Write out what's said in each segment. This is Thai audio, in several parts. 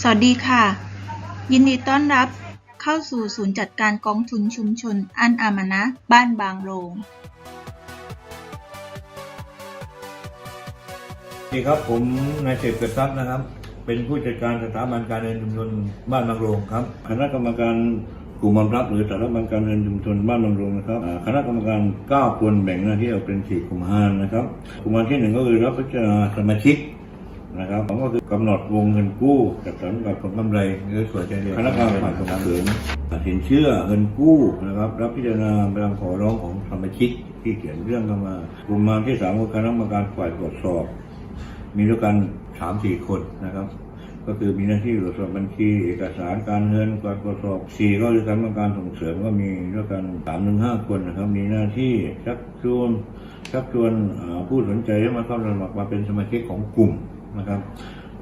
สวัสดีค่ะ ยินดีต้อนรับเข้าสู่ศูนย์จัดการกองทุนชุมชนอันอามานะ บ้านบางโรงสวัสดีครับผมนายเสพเกิดทรัพย์นะครับ เป็นผู้จัดการสถาบันการเงินชุมชนบ้านบางโรงครับคณะกรรมการกลุ่มอมรัพย์หรือสถาบันการเงินชุมชนบ้านบางโรงนะครับคณะกรรมการ9คนแบ่งหน้าที่ออกเป็นสี่กลุ่มหานะครับกลุ่มงานที่หนึ่งก็คือรับพิจารณาสมาชิก นะครับสองก็คือกำหนดวงเงินกู้จัดสรรกับผลกำไรหรือส่วนใจเดียวคณะกรรมการส่งเสริมสินเชื่อเงินกู้นะครับ รับพิจารณาเรื่องขอร้องของสมาชิกที่เขียนเรื่องเข้ามากลุ่มงานที่สามคือคณะกรรมการฝ่ายตรวจสอบ มีด้วยกันสามสี่คนนะครับ ก็คือมีหน้าที่ตรวจสอบบัญชีเอกสารการเงินการตรวจสอบสี่ก็คือคณะกรรมการส่งเสริมก็มีด้วยกันสามถึงห้าคนนะครับ มีหน้าที่ชักชวนชักชวนผู้สนใจให้มาเข้าสมัครมาเป็นสมาชิกของกลุ่ม นะครับ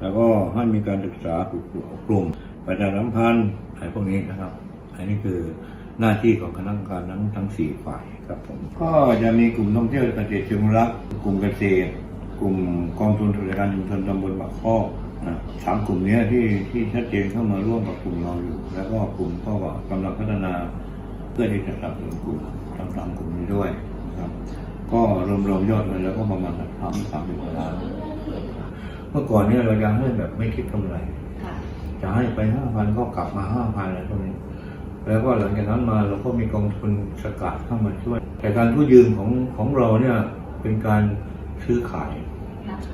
แล้วก็ให้มีการศึกษาฝึกอบรมประชาสัมพันธ์อะไรพวกนี้นะครับ อันนี้คือหน้าที่ของคณะกรรมการทั้งทั้งสี่ฝ่ายครับผม ก็จะมีกลุ่มท่องเที่ยวเกษตรเชิงรักกลุ่มเกษตร กลุ่มกองทุนธุรการชุมชนตำบลปากข้อนะสามกลุ่มนี้ที่ที่ชัดเจนเข้ามาร่วมกับกลุ่มเราอยู่ แล้วก็กลุ่มก็กำลังพัฒนาเพื่อที่จะสนับสนุนกลุ่มทั้งสามกลุ่มนี้ด้วยนะครับ ก็รวมๆยอดเลยแล้วก็ประมาณสามสามสิบกว่าล้าน เมื่อก่อนเนี่ยเราจะให้แบบไม่คิดกำไร จะให้ไปห้าพันก็กลับมาห้าพันอะไรพวกนี้แล้วก็หลังจากนั้นมาเราก็มีกองทุนสกัดเข้ามาช่วย แต่การกู้ยืมของของเราเนี่ยเป็นการซื้อขาย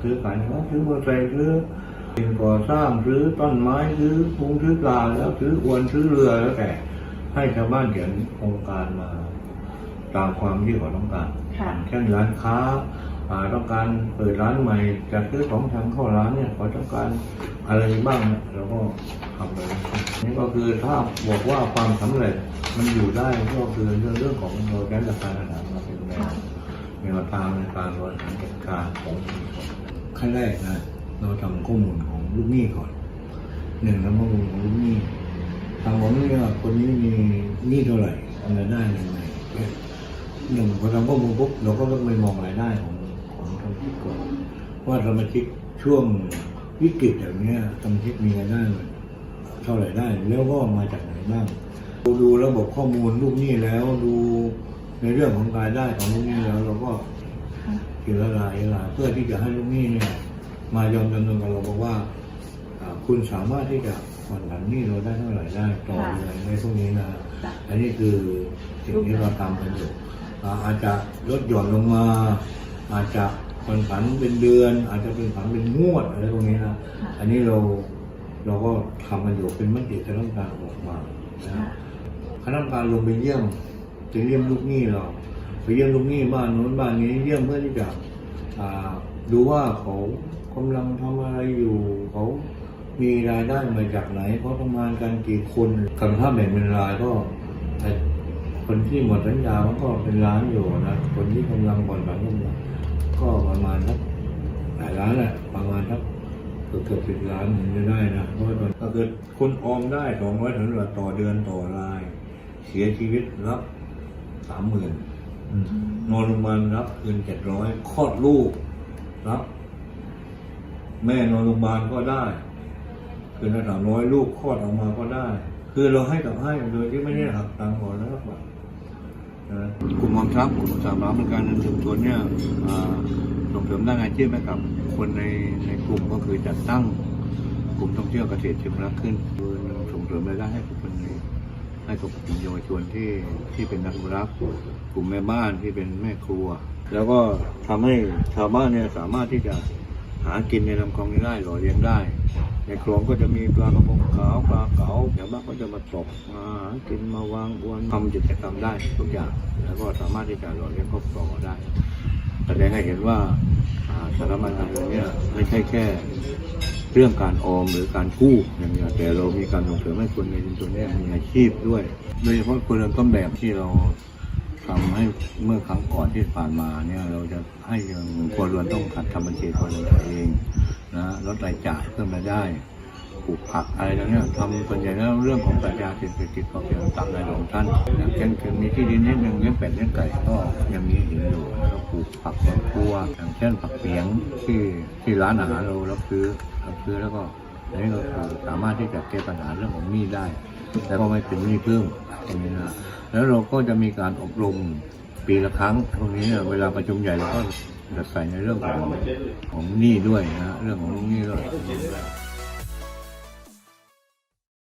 ซื้อขายนะซื้อมอเตอร์ไซค์ซื้อสิ่งก่อสร้างซื้อต้นไม้ซื้อพุงซื้อปลาแล้วซื้ออวนซื้อเรือแล้วแต่ให้ชาวบ้านเขียนโครงการมา ตามความที่เขาต้องการค่ะเช่นร้านค้า อ่าต้องการเปิดร้านใหม่จะซื้อของทางเข้าร้านเนี่ยเขาต้องการอะไรบ้างเนี่ยเราก็ทำไปนี่ก็คือถ้าบอกว่าความสำเร็จมันอยู่ได้ก็คือเรื่องเรื่องของเราแก้จัดการอาหารมาเป็นแนวแนวทางในการบริหารจัดการของชุมชนขั้นแรกนะเราทำข้อมูลของลูกหนี้ก่อนหนึ่งแล้วข้อมูลของลูกหนี้ทางของเนี่ยคนนี้มีหนี้เท่าไหร่รายได้ยังไงหนึ่งพอทำข้อมูลปุ๊บเราก็ต้องไปมองรายได้ของของส มาชิกก่อนว่าสมาชิกช่วงวิกฤตแบบเนี้สมาชิกมีรายได้เท่าไหร่ได้ แล้วก็มาจากไหนบ้างดูดูระบบข้อมูลลูกหนี้แล้วดูในเรื่องของรายได้ของลูกหนี้แล้วเราก็ทีละรายละราเพื่อที่จะให้ลูกหนี้เนี่ย มายอมจำนวนกับเราบอกว่าอ่า คุณสามารถที่จะผ่อนผันหนี้เราได้เท่าไหร่ได้ต่อเดือนในพวกนี้นะอันนี้คือสิ่งที่เราทำกันอยู่อาจจะลดหย่อนลงมาอาจจะ ผ่อนผันเป็นเดือน อาจจะเป็นผันเป็นงวดอะไรพวกนี้นะอันนี้เราเราก็ทำกันอยู่เป็นมติคณะกรรมการออกมานะคณะกรรมการลงไปเยี่ยมไปเยี่ยมลูกหนี้เราไปเยี่ยมลูกหนี้บ้านโน้นบ้านนี้เยี่ยมเพื่อที่จะอ่าดูว่าเขากำลังทำอะไรอยู่เขามีรายได้มาจากไหนเขาทำงานกันกี่คนกันถ้าแบ่งเป็นรายก็ไอ้คนที่หมดสัญญามันก็เป็นล้านอยู่นะคนที่กำลังผ่อนผันกำลัง ก็ประมาณสักหลายล้านแหละประมาณสักเกือบเกือบสิบล้านถึงจะได้นะเพราะว่าตอนถ้าเกิดคุณออมได้สองร้อยถึงต่อเดือนต่อราย เสียชีวิตรับสามหมื่นนอนโรงพยาบาลรับเงินเจ็ดร้อยคลอดลูกรับ แม่นอนโรงพยาบาลก็ได้คือระดับร้อยลูกคลอดออกมาก็ได้ คือเราให้กับให้โดยที่ไม่ได้หักตังค์ก่อนแล้วก็นะ กลุ่มออมทรัพย์กลุ่มสามร้านบริการเงินชุมชนเนี่ยส่งเสริมด้านอาชีพให้กับคนในในกลุ่มก็คือจัดตั้งกลุ่มท่องเที่ยวเกษตรเชิงรักขึ้นโดยส่งเสริมรายได้ให้กับคนในให้กับกลุ่มเยาวชนที่ที่เป็นนักรักกลุ่มแม่บ้านที่เป็นแม่ครัว แล้วก็ทำให้ชาวบ้านเนี่ยสามารถที่จะหากินในลำคลองนี้ได้หล่อเลี้ยงได้ ในคลองก็จะมีปลากระพงขาวปลาเก๋าชาวบ้าก มาตกมากินมาวางอวนทำกิจกรรมได้ทุกอย่างแล้วก็สามารถที่จะหล่อเลี้ยงครอบครัวได้ แสดงให้เห็นว่าอ่าสถาบันการเงินเนี่ยไม่ใช่แค่เรื่องการออมหรือการกู้อย่างเดียวแต่เรามีการส่งเสริมให้คนในชุมชนเนี่ยมีอาชีพด้วยโดยเฉพาะคนเรือนต้นแบบที่เราทำให้เมื่อครั้งก่อนที่ผ่านมาเนี่ยเราจะให้ยังครัวเรือนต้องหัดทำบัญชีครัวเรือนตัวเองนะลดรายจ่ายเพิ่มรายไดู้กผักอะไรแล้วเนี่ยทำส่วนใหญ่แล้วเรื่องของปัญญาเศรษฐกิจพอเพียงตัมในหลวงท่านอย่างเช่นคือมีที่ดินนิดนึงเลี้ยงเป็ดเลี้ยงไก่ก็ยังมีเห็นอยู่แล้วปลูกผักสวนครัวอย่างเช่นผักเปียงที่ที่ร้านอาหารเราแล้วซื้อเราซื้อแล้วก็นี่ก็สามารถที่จะแก้ปัญหาเรื่องของหนี้ได้แล้วก็ไม่เป็นหนี้เพิ่มตรงนี้นะแล้วเราก็จะมีการอบรมปีละครั้งตรงนี้เวลาประชุมใหญ่เราก็จะใส่ในเรื่องของของหนี้ด้วยนะเรื่องของหนี้ด้วย